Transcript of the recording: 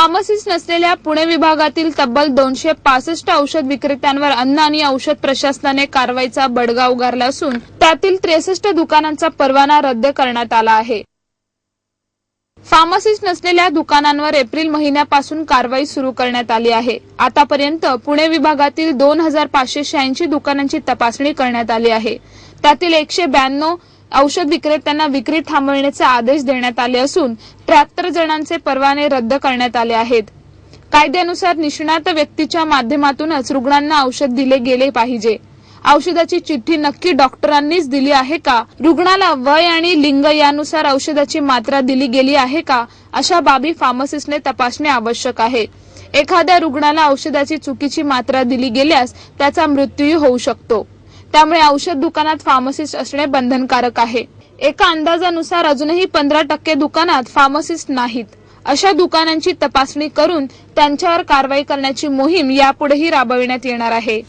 Pharmacist नसलेल्या पुणे विभागातील तब्बल दोनशे पासष्ट औषध विक्रेत्यांवर अन्न आणि औषध प्रशासनाने कारवाईचा बडगा उगारला असून त्यातील त्रेसष्ट दुकानांचा परवाना रद्द करण्यात आला आहे. फार्मसिस्ट नसलेल्या दुकानांवर एप्रिल महिन्यापासून कारवाई सुरू करण्यात आली आहे. आतापर्यंत पुणे विभागातील दोन हजार पाचशे शहाऐंशी दुकानांची तपासणी करण्यात आली आहे. त्यातील एकशे ब्याण्णव औषध विक्रेत्यांना विक्री थांबविण्याचे आदेश देण्यात आले असून त्र्याहत्तर जणांचे परवाने रद्द करण्यात आले आहेत. कायद्यानुसार निष्णात व्यक्तीच्या माध्यमातूनच रुग्णांना औषध दिले गेले पाहिजे. औषधाची चिठ्ठी नक्की डॉक्टरांनीच दिली आहे का? रुग्णाला वय आणि लिंग यानुसार औषधाची मात्रा दिली गेली आहे का? अशा बाबी फार्मसिस्टने तपासणे आवश्यक आहे. एखाद्या रुग्णाला औषधाची चुकीची मात्रा दिली गेल्यास त्याचा मृत्यूही होऊ शकतो. त्यामुळे औषध दुकानात फार्मसिस्ट असणे बंधनकारक आहे. एका अंदाजानुसार अजूनही पंधरा टक्के दुकानात फार्मसिस्ट नाहीत. अशा दुकानांची तपासणी करून त्यांच्यावर कारवाई करण्याची मोहीम यापुढेही राबविण्यात येणार आहे.